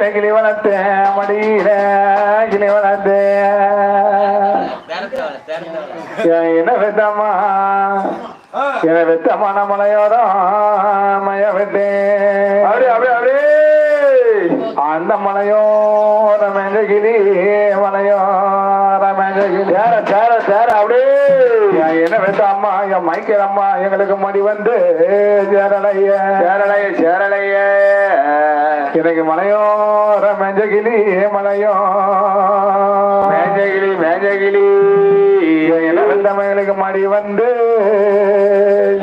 மடியில கிளி வளர்த்த. மடியில கிளி வளர்த்த என்ன வித்தம்மா? என வித்தமான மலையோரம் மய விட்டு அப்படி அப்படி அப்படி அந்த மலையோர மெஞ்சகிரி மலையோர மெஞ்சகிரி சேர சேர சேர அப்படியே. என்ன வித்த அம்மா? என் மைக்கேல் அம்மா எங்களுக்கு மடி வந்து சேரலைய. சேரலைய சேரலைய. எனக்கு மலையோர மெஞ்சகிரி மலையோ. மேஜகிளி மேஜகிளி என்ன வித்த எங்களுக்கு மடி வந்து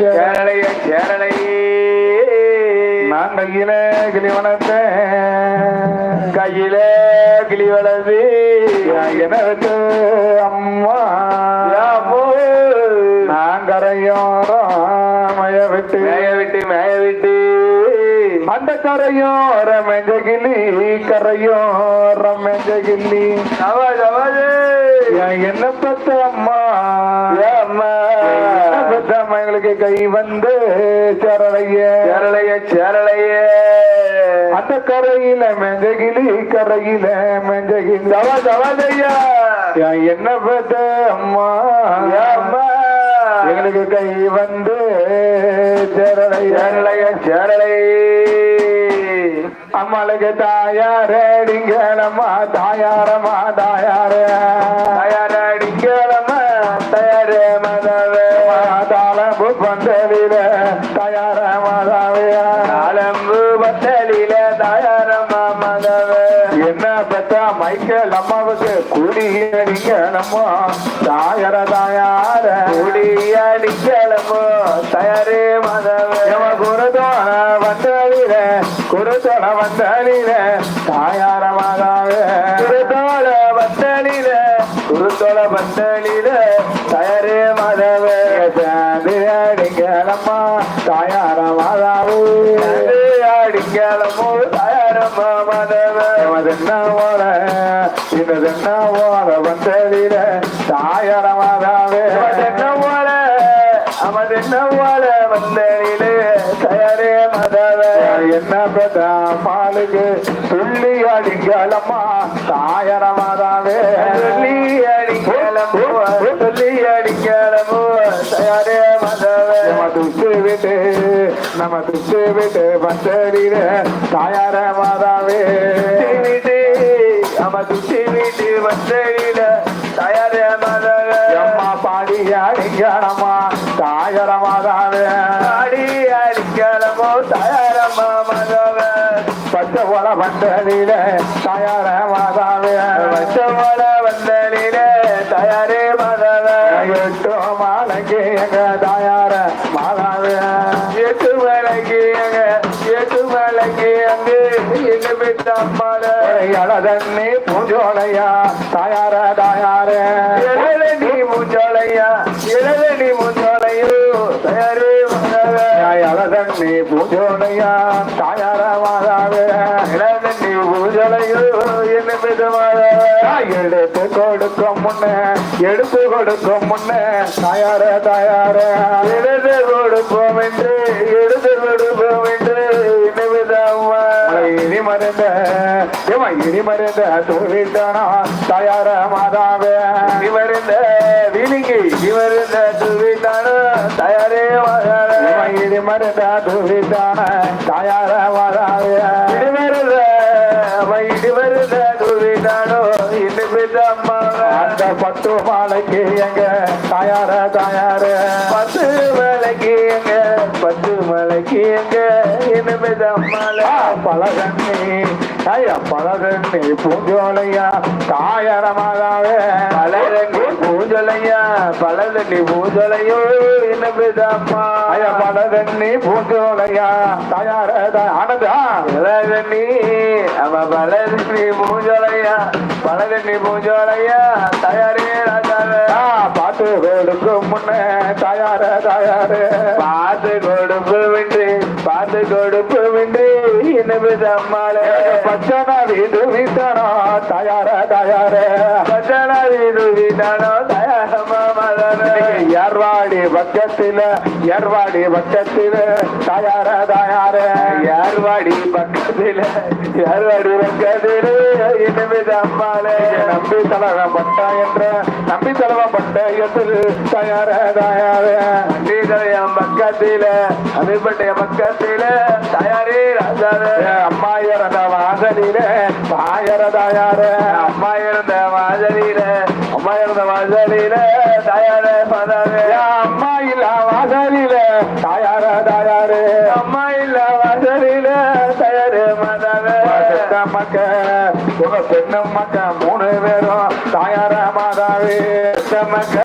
சேரலைய சேரலைய நான் கையில கிளி வளர்த்தேன். கையில கிளி வளர்ந்து எனக்கு அம்மா நான் கரையோரம் மய விட்டு மேய விட்டு மேய விட்டு அந்த கரையோர மெஞ்சகிலி கரையோர மெஞ்சகிலி என்ன பெத்த அம்மா? அம்மா பெத்த அம்மா? எங்களுக்கு கை வந்து சரளைய சேரலைய சேரலைய. அந்த கரையில மெஞ்சகிலி கரையில மெஞ்சகிலி சவா சவாஜையா என்ன பெத்த அம்மா? அம்மா எங்களுக்கு கை வந்து சேரளைய சேரலைய சேரலை. அம்மளுக்கு தாயாரடிங்களம்மா தாயாரம்மா தாயார. தயாரடிக்கலம்மா பெத்தா மைக்கேல் அம்மாவுக்கு குடியடிங்களம்மா தாயார தாயார குடி அடிக்கலமோ தயாரே மதவே. எம குருதோண வந்தலில குருதோண வந்தலில தாயார மாதாவே. குருத்தோல பத்தலில குருத்தோல பத்தலில தயாரே மதவே. அடிங்களம்மா தாயார மாதாவு. அடிக்கலமோ மதவே என்ன ஓல இது என்ன ஓல வந்தலில தாயார மாதாவே. என்ன போல அவன் என்ன போல வந்தனிலே தயாரே மதவே என்ன பெத்த மாலுக்கு துள்ளி அடிங்களம்மா தாயார மாதாவே சொல்லி அடிக்கலமோ விட்டு நம்ம துட்டு விட்டு வந்தலில தாயார மாதாவே அவன் துட்டி வீட்டு வந்தனில தயாரே மதவே அம்மா பாடி அடிங்களம்மா தாயார மாதாவே அடி அடிக்கலமோ தயாரம்மா மதவே பச்சை போல வந்தலில தாயார மாதாவே வச்சமோல வந்தனிலே மூஞ்சோலையா? இழல நீ மூஞ்சோலையோ? தயாரே மதவே அழதண்ணி பூஜோலையா தாயார மாதாவே இழல நீ மூஞ்சோலையோ? என்ன பெற்ற மதவே எடுத்து கொடுக்கும் முன்ன எடுத்து கொடுக்கும் முன்ன தாயார தாயார. எடுத்து கொடுப்போம் என்று எடுத்து கொடுப்போம் என்று அம்மா இனி மருந்த இவன் இனி மருந்த தூவிட்டானா தாயார மாதாவே. இவருந்த விழுங்கி இவருந்த துவிட்டானோ தயாரே மகாராஜ இவன் இனி மருந்த தூவிட்டான தாயார மாதாவே. இனிமருந்த அவன் இடிவருத துவிட்டானோ இன்னும் அம்மா அந்த பத்து மாலைக்கு எங்க தயார தயார. பத்து மலைக்கு எங்க பத்து மலைக்கு எங்க இன்னும் பெற்ற அம்மால பழகண்ணி ஐயா பழகண்ணி பூஞ்சோலையா தாயரமாதாவே மாதாவே பலரங்கி பூஜலையா பலதண்ணி பூஜலையோ இன்னும் பெற்ற அம்மா பூஞ்சோலையா தாயார ஆனந்தா. பலதண்ணி அவன் பலதண்ணி பூஞ்சோலையா பலதண்ணி பூஞ்சோலையா தயாரே ராஜாவே. பாட்டு கொடுக்கும் முன்ன தாயார தாயார. பாட்டு கொடுப்பு பார்த்து கொடுப்பு விட்டு இன்னும் அம்மாளே பச்சன வீடு வீட்டனா? தாயார தாயார. பச்சனா வீடு வீட்டானோ? தயாரமா மதனே ஏர்வாடி பக்கத்துல ஏர்வாடி பக்கத்தில தாயார தாயார. யார்வாடி பக்கத்துல யார்வாடி பக்கத்துல இனிமேது அம்மாளே. நம்பி தலகம் பட்ட என்ற நம்பி தலகம் பட்ட என்று தாயார தாயார. நீதயம் பக்கத்தில அமிப்பட்ட பக்கத்தில தயாரே ராஜாவே. அம்மா இறந்த வாசலில தாயார தாயார. அம்மா இறந்த வாசலில தயாரே பதாவே அம்மா இல்ல வாசலில. தாயார தாயாரு. அம்மா இல்ல வாசலில தயாரே மாதாவே பெத்த மக்க உங்க பெண்ணு மக்க மூணு பேரும் தாயார மாதாவே. மக்க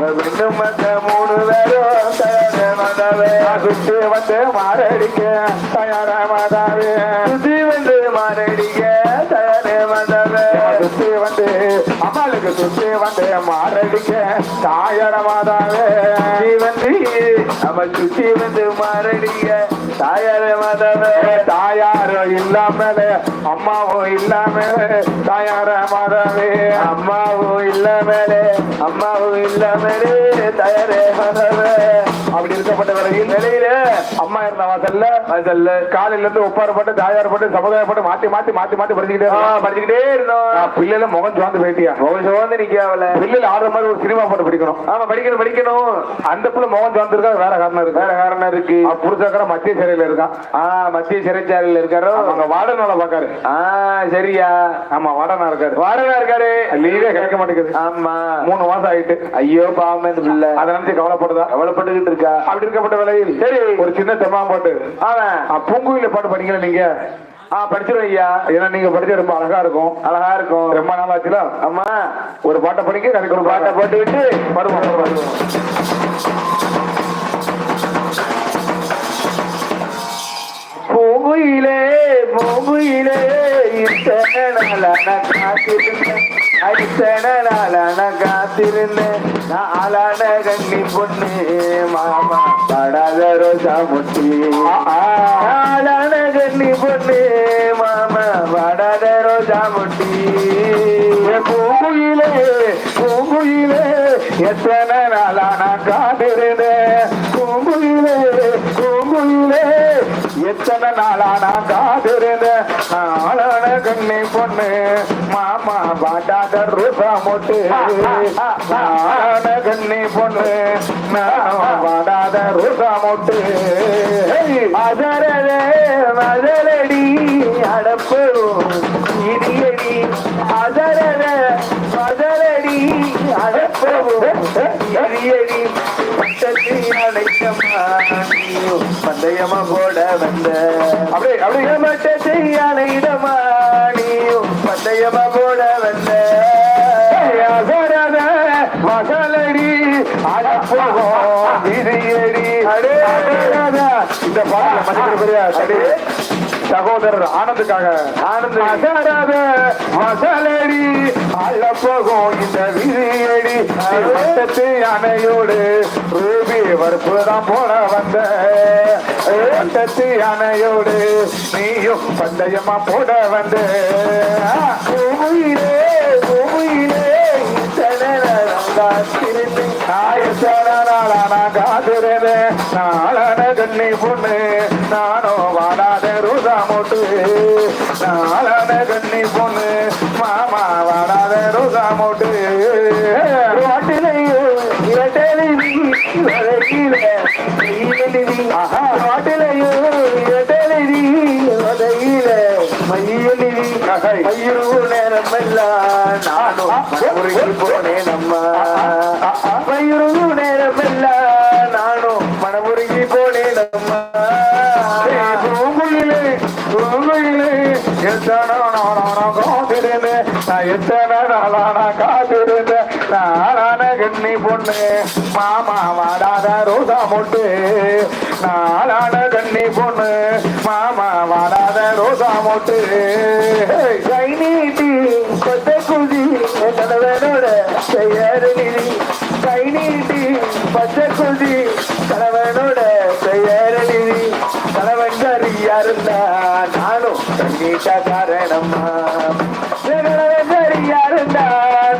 ரெண்டு மக்க மூணு பேரும் தயாரே மாதாவே சுத்தி வந்து மாரடிக்க தாயார மாதாவே. சுத்தி வந்து மாரடிக்க. சுத்தி வந்து அம்மாளுக்கு சுத்தி வந்து மாரடிக்க தாயார நீ வந்து நம்ம சுத்தி வந்து மாரடிக்க தாயாரே மாதாவே தாயாரும் இல்லாமல அம்மாவும் இல்லாம தாயார மாதாவே அம்மாவோ இல்ல மேலே அம்மாவும் தயாரே மாதாவே நிலையில அம்மா இருந்த வாசல்ல அதல்ல காலையில இருந்து உப்பாறு போட்டு தாயார் போட்டு சமுதாயம் போட்டு மாத்தி மாத்தி மாத்தி மாத்தி படிச்சுக்கிட்டே. படிச்சுக்கிட்டே இருந்தோம். பிள்ளைல முகம் சுவாந்து போயிட்டியா? முகம் சோர்ந்து நிக்காவல பிள்ளைல ஆடுற மாதிரி ஒரு சினிமா போட்டு படிக்கணும். ஆமா படிக்கணும் படிக்கணும். அந்த பிள்ளை முகம் சுவாந்து இருக்கா வேற காரணம் இருக்கு. வேற காரணம் இருக்கு. புருஷக்கர மத்திய சிறையில இருக்கான் ஆ மத்திய சிறைச்சாலையில் இருக்காரோ? அவங்க வாடனால பாக்காரு. ஆ சரியா. ஆமா வாடனா இருக்காரு. வாடகா இருக்காரு. லீவே கிடைக்க மாட்டேங்குது. ஆமா. மூணு மாசம் ஆயிட்டு. ஐயோ பாவம் இந்த பிள்ளை. அதை நினைச்சு கவலைப்படுதா? கவலைப்பட்டுக்கிட்டு இருக்கா. அப்படி இருக்கப்பட்ட வேலையில் சரி. ஒரு சின்ன தெம்மா போட்டு அவன் பூங்குயில பாட்டு படிக்கல நீங்க. ஆ படிச்சிரும் ஐயா. ஏன்னா நீங்க படிச்சா ரொம்ப அழகா இருக்கும். அழகா இருக்கும். ரொம்ப நாள் ஆச்சுல? அம்மா ஒரு பாட்டை படிக்க கதைக்கு ஒரு பாட்டை. பாட்டை போட்டு விட்டு வருவோம் வருவோம். பூங்குயிலே பூங்குயிலே இத்தனை நாளான காத்திருந்தேன். இத்தனை நாளான காத்திருந்தேன் நாளான கண்ணி பொண்ணு மாமா படாத ரோஜா முட்டி. நாளான கண்ணி பொண்ணு மாமா படாத ரோஜா முட்டி. பூங்குயிலே பூங்குயிலே எத்தனை நாளான காத்திருந்தேன் பூங்குயிலே பூங்குயிலே எத்தனை நாளான காத்திருந்தேன் நாள கண்ணி பொண்ணு மாமா பாட்டாத ரூபா மொட்டு நாளான கண்ணி பொண்ணு மாமா பாடாத ரூபா மொட்டு மதரவே மதரடி அடப்பரும் இடியடி. மதரவே மதரடி அடப்பரும் இடியடி. பட்டத்து அடைக்கம்மா நீயும் பந்தயமா போட வந்த அப்படியே அப்படியே மட்டத்தை அணையிடமா நீயும் பந்தயமா போட வந்த மகளடி அடப்போகும் விதியடி. இந்த பாடல மதிக்கிற பெரிய சகோதரர் ஆனந்துக்காக ஆனந்த் அழப்போகும் இந்த விதியடி. பட்டத்து யானையோடு ரூபி வறுப்பு தான் போட வந்த. பட்டத்து யானையோடு நீயும் பந்தயமா போட வந்த. பூமியிலே பூமியிலே இத்தனை நேரம் காத்திருந்தேன் நாளான கண்ணி பொண்ணு நானும் போனேன் அம்மா மயிரு நேரமெல்லாம் நானும் மனமுருகி போனேன் அம்மா பூங்குயிலே பூங்குயிலே எத்தனை நாளான காத்திருந்தேன் நான் எத்தனை நாளான காத்திருந்தேன் நாளான கண்ணி பொண்ணு மாமா வாடாத ரோசா மொட்டு. நாளான கண்ணி பொண்ணு மாமா வாடாத ரோசா மொட்டு. கை நீட்டி பெயரலில் கை நீட்டி பச்சை குதி கணவனோட பெயரலில் கணவன் கரியா இருந்தா நானும் கண்டிட்ட காரணம்மா. கணவன் கரியா இருந்தா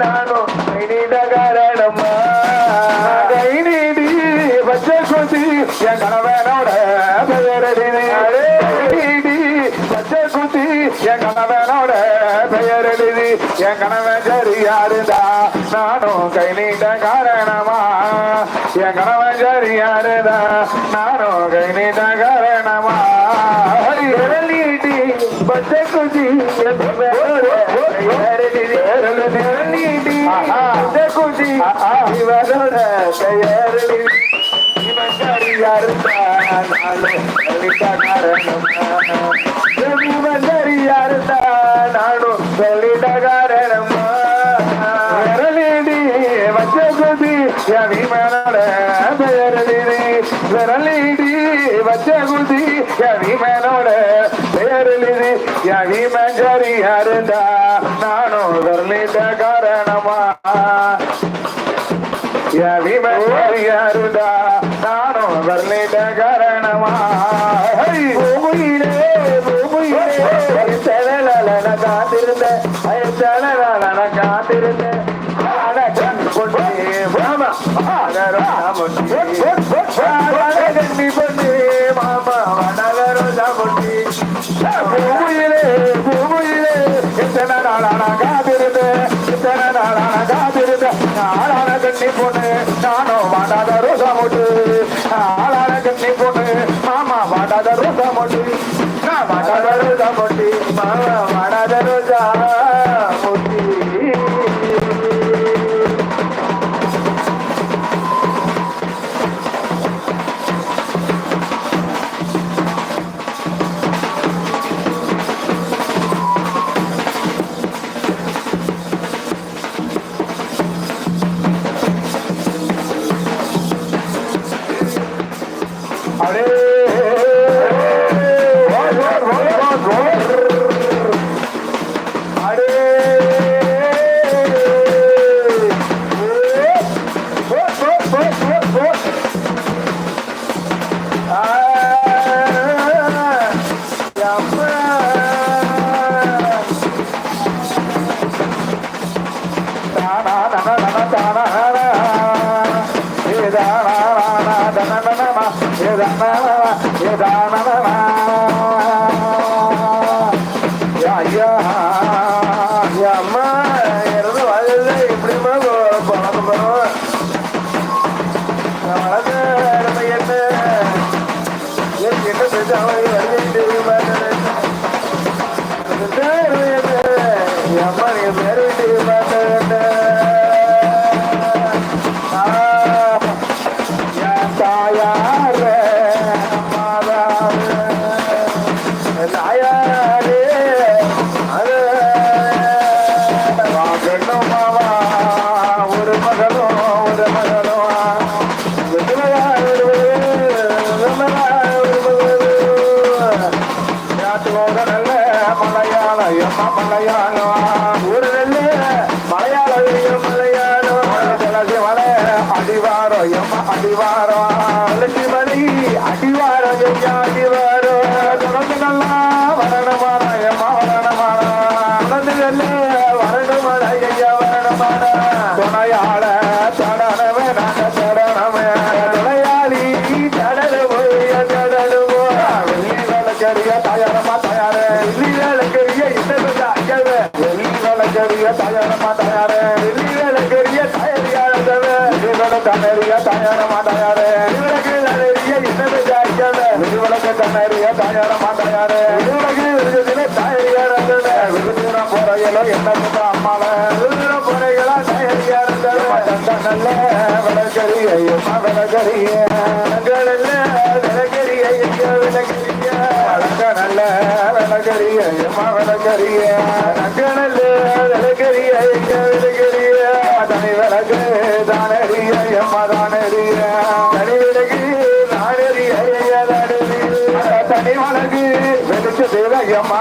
நானும் கண்டிட்ட காரணம்மா. கை நீட்டி பச்சை குதி என் கணவனோட பெயரலில். பச்சை குத்தி என் கணவனோட பெயரலில். என் கணவன் சரியா இருந்தா ಕರವಜರಿಯರದ ನಾನು ಗಣಿತ ಕರಣಮ ಹರಿಯರಲಿಟಿ ಬದ್ದ ಕುಜಿ ಎರಲಿಟಿ ಬದ್ದ ಕುಜಿ ಇವರೊಡ ಕೈಯರಲಿ ಶಿವಚರಿಯರ್ತ ನಾನು ಗಣಿತ ಕರಣಮ ಶಿವಚರಿಯರ್ತ ನಾನು ಗಣಿತ ಕರಣಮ ಎರಲಿಟಿ ಬದ್ದ ಕುಜಿ ಅಭಿಮಾನದ பெயரடினே விரலிடி வச்ச குதி கனிமனோட பெயரலிடி கனிமஞ்சரி அருந்தா நானும் விரலிட்ட காரணமா? கனிமஞ்சரி அருந்தா நானும் விரலிட்ட காரணமா? பூமியிலே பூமியிலே தனலால காத்திருந்த தனலால காத்திருந்த ভোট ভোট ஏதான ஏதான விளக்கறிய நக்கணல்ல விளக்கறிய எங்க விளக்கறிய தனி விளக்கு தானறிய எம்மா தானறிய. தனி விளக்கு நானறிய தனி வழக்கு வெளிச்சதில எம்மா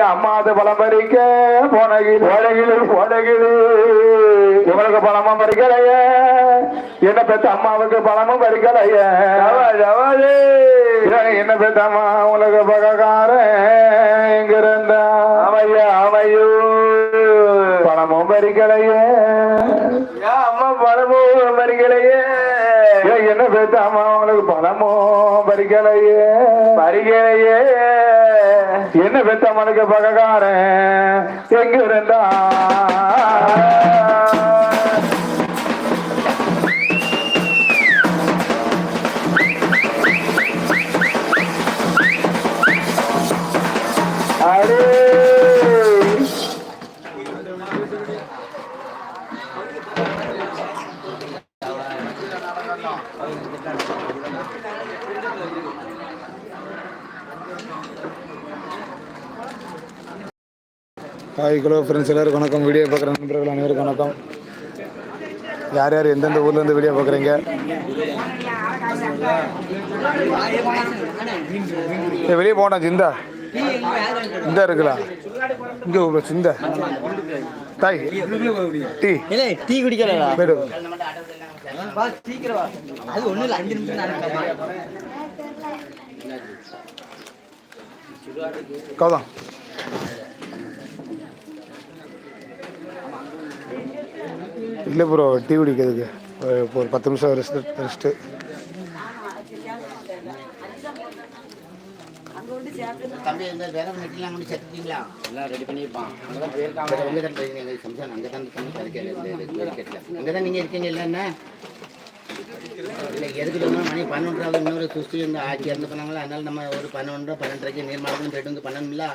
அம்மா அது பழம் பறிக்க போன கிளி ஓடகிளி ஓடகிளி இவளுக்கு பழமும் பறிக்கலைய. என்ன பெற்ற அம்மாவுக்கு பழமும் பறிக்கலைய. என்ன பெற்ற அம்மா உலக பகக்கார எங்க இருந்தா அமையா அமையோ. பழமும் பறிக்கலைய. அம்மா பணமோ ஏ, என்ன பெற்ற அம்மா உங்களுக்கு பழமும் பறிக்கலையே பரிகளையே. என்ன பெற்ற அம்மனுக்கு பகக்காரன். எங்க இருந்தா? ஹாய் ஹலோ ஃப்ரெண்ட்ஸ் எல்லாருக்கும் வணக்கம். வீடியோ பார்க்குற நண்பர்கள் அனைவருக்கும் வணக்கம். யார் யார் எந்தெந்த ஊர்லேருந்து வீடியோ பார்க்குறீங்க? வெளியே போனா சிந்தா இந்த இருக்குல்ல? இங்கே உள்ள சிந்த தாய். டீ. டீ அது ஒன்றும் இல்லை அஞ்சு நிமிஷம் நான் கௌதம் இல்லை ப்ரோ டீ குடிக்கிறதுக்கு. ஒரு- இப்போ ஒரு பத்து நிமிஷம் ரெஸ்ட் ரெஸ்ட்டு தம்பி இந்த வேற மீட்டிங்லாம் கொண்டு சேர்த்துட்டீங்களா? எல்லாம் ரெடி பண்ணியிருப்பான். அங்கே தான் போயிருக்காங்க அங்கே தான் எங்களுக்கு சம்சான் அங்கே தான் தம்பி கிடைக்கல அங்கே தான் நீங்கள் இருக்கீங்க இல்லை என்ன? இல்லை எதுக்கு தெரியுமா? மணி பன்னெண்டாவது இன்னொரு சுஸ்தி இந்த ஆட்சி இறந்து பண்ணாங்களா அதனால நம்ம ஒரு பன்னெண்டு பன்னெண்டரைக்கு நீர்மாவட்டம் போயிட்டு வந்து பண்ணணும்ல.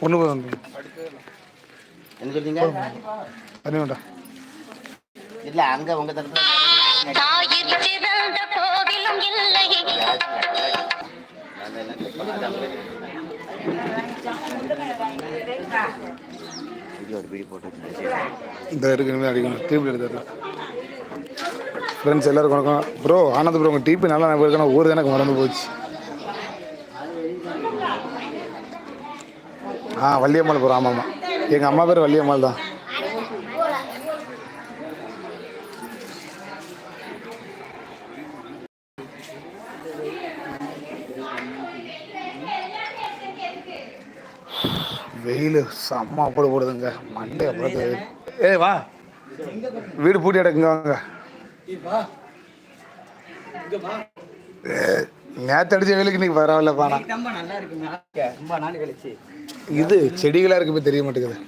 ஒன்று போதும் என்ன சொல்றீங்க? பண்ணி இல்லை அங்கே தரப்புல இந்த அடிக்கணும் ஃப்ரெண்ட்ஸ் எல்லாருக்கும் வணக்கம். ப்ரோ ஆனந்த் ப்ரோ உங்கள் டிபி நல்லா நான் போயிருக்கேன் ஊர் எனக்கு மறந்து போச்சு. ஆ வள்ளியம்மாள் ப்ரோ ஆமாம் ஆமாம் எங்கள் அம்மா பேர் வள்ளியம்மாள் தான். வெயில் செம்ம அப்படி போடுதுங்க மண்டே அப்படி ஏய் வா. வீடு பூட்டி எடுக்குங்க வாங்க. நேத்து அடிச்ச வேலைக்கு இன்னைக்கு பரவாயில்லப்பா. நல்லா இருக்கு ரொம்ப நாள் கழிச்சு. இது செடிகளா இருக்கு போய் தெரிய மாட்டேங்குது.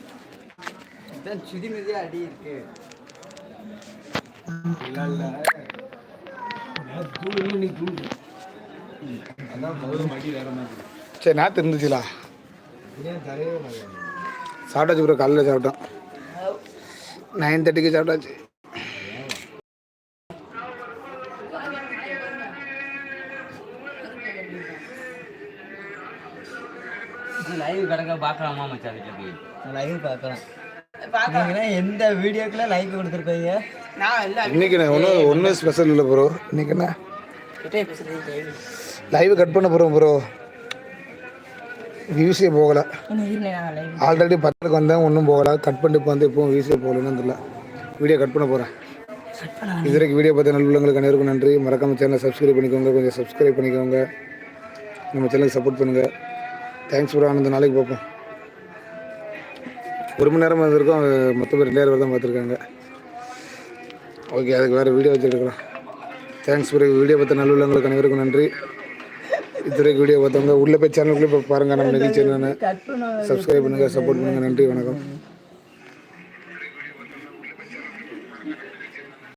சரி நேற்று இருந்துச்சுலா? சாப்பிட்டாச்சு ப்ரோ காலையில் சாப்பிட்டோம். நைன் தேர்ட்டிக்கு சாப்பிட்டாச்சு லைவ் கிடக்க பார்க்கலாமா மச்சான் வீட்டில் போய் லைவ் பார்க்கலாம். நீங்கன்னா எந்த வீடியோக்குள்ள லைக் கொடுத்துருப்பீங்க? இன்னைக்கு ஒன்றும் ஒன்றும் ஸ்பெஷல் இல்லை ப்ரோ இன்னைக்கு என்ன? லைவ் கட் பண்ண போகிறோம் ப்ரோ வியூஸே போகலை. ஆல்ரெடி பத்துக்கு வந்தேன் ஒன்றும் போகலை. கட் பண்ணிட்டு இப்போ வந்து இப்போவும் வியூஸே போகலன்னு தெரியல. வீடியோ கட் பண்ண போகிறேன் இது வரைக்கும் வீடியோ பார்த்த நல்லவங்களுக்கு அனைவருக்கும் நன்றி. மறக்காம சேனலை சப்ஸ்கிரைப் பண்ணிக்கோங்க. கொஞ்சம் சப்ஸ்கிரைப் பண்ணிக்கோங்க. நம்ம சேனலுக்கு சப்போர்ட் பண்ணுங்கள் தேங்க்ஸ் ப்ரோ ஆனந்த நாளைக்கு பார்ப்போம். ஒரு மணி நேரம் வந்திருக்கோம் மொத்தம் பேர் ரெண்டாயிரம் பேர் தான் பார்த்துருக்காங்க. ஓகே அதுக்கு வேறு வீடியோ வச்சு தேங்க்ஸ் ப்ரோ வீடியோ பார்த்த நல்லுள்ளவங்களுக்கு அனைவருக்கும் நன்றி. இதுவரைக்கும் வீடியோ பார்த்தவங்க உள்ளே போய் சேனலுக்குள்ளே இப்போ பாருங்கள் நம்ம நிகழ்ச்சி என்னென்னு சப்ஸ்கிரைப் பண்ணுங்கள் சப்போர்ட் பண்ணுங்கள் நன்றி வணக்கம்.